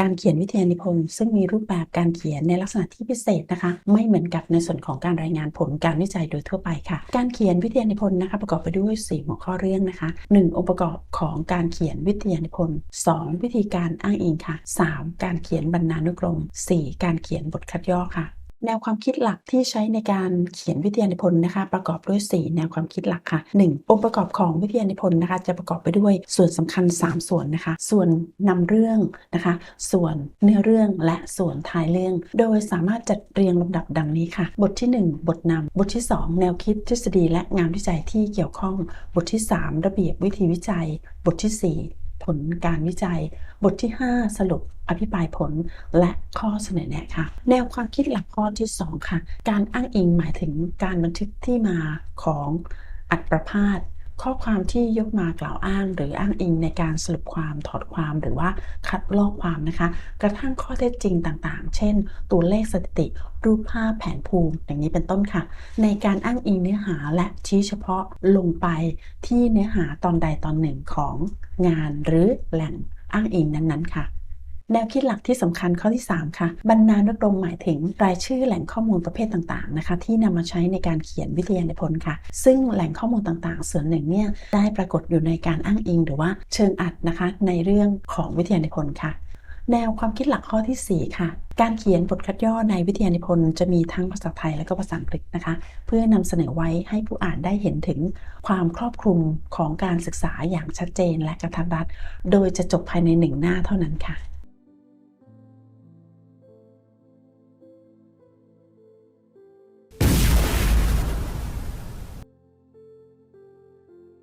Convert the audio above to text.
การเขียนวิทยานิพนธ์ซึ่งมีรูปแบบการเขียนในลักษณะที่พิเศษนะคะ ไม่เหมือนกับในส่วนของการรายงานผลการวิจัยโดยทั่วไปค่ะ การเขียนวิทยานิพนธ์นะคะประกอบไปด้วย 4 หัวข้อเรื่องนะคะ 1. องค์ประกอบของการเขียนวิทยานิพนธ์ 2. วิธีการอ้างอิงค่ะ 3. การเขียนบรรณานุกรม 4. การเขียนบทคัดย่อค่ะ แนวความคิดหลักที่ใช้ในการเขียนวิทยานิพนธ์นะคะ ประกอบด้วย 4 แนวความคิดหลักค่ะ 1. องค์ประกอบของวิทยานิพนธ์นะคะจะประกอบไปด้วยส่วนสำคัญ 3 ส่วนนะคะ ส่วนนำเรื่องนะคะ ส่วนเนื้อเรื่องและส่วนท้ายเรื่อง โดยสามารถจัดเรียงลำดับดังนี้ค่ะ บทที่ 1 บทนำบทที่ 2 แนวคิดทฤษฎีและงานวิจัยที่เกี่ยวข้อง บทที่ 3 ระเบียบวิธีวิจัย บทที่ 4 ผลการวิจัย บทที่ 5 สรุปอภิปรายผลและข้อเสนอแนะค่ะ แนวความคิดหลักข้อที่ 2 ค่ะ การอ้างอิงหมายถึงการบันทึกที่มาของอัตประพาส ข้อความที่ยกมากล่าวอ้าง หรืออ้างอิงในการสรุปความถอดความหรือว่าคัดลอกความนะคะ กระทั่งข้อเท็จจริงต่างๆ เช่น ตัวเลขสถิติ รูปภาพแผนภูมิอย่างนี้เป็นต้นค่ะ ในการอ้างอิงเนื้อหาและชี้เฉพาะลงไปที่เนื้อหาตอนใดตอนหนึ่งของงานหรือแหล่งอ้างอิงนั้นๆค่ะ แนวคิดหลักที่สำคัญข้อที่ 3 ค่ะ บรรณานุกรมหมายถึงรายชื่อแหล่งข้อมูลประเภทต่างๆนะคะ ที่นำมาใช้ในการเขียนวิทยานิพนธ์ค่ะ ซึ่งแหล่งข้อมูลต่างๆ ส่วนหนึ่งเนี่ยได้ปรากฏอยู่ในการอ้างอิง หรือว่าเชิงอัดนะคะ ในเรื่องของวิทยานิพนธ์ค่ะ แนวความคิดหลักข้อทีสี่4 ค่ะการเขียนบทคัดย่อในวิทยานิพนธ์จะมีทั้งภาษาไทยและก็ภาษาอังกฤษนะคะ เพื่อนำเสนอไว้ให้ผู้อ่านได้เห็นถึงความครอบคลุมของการศึกษาอย่างชัดเจนและกระทัดรัด โดยจะจบภายในหนึ่งหน้าเท่านั้นค่ะ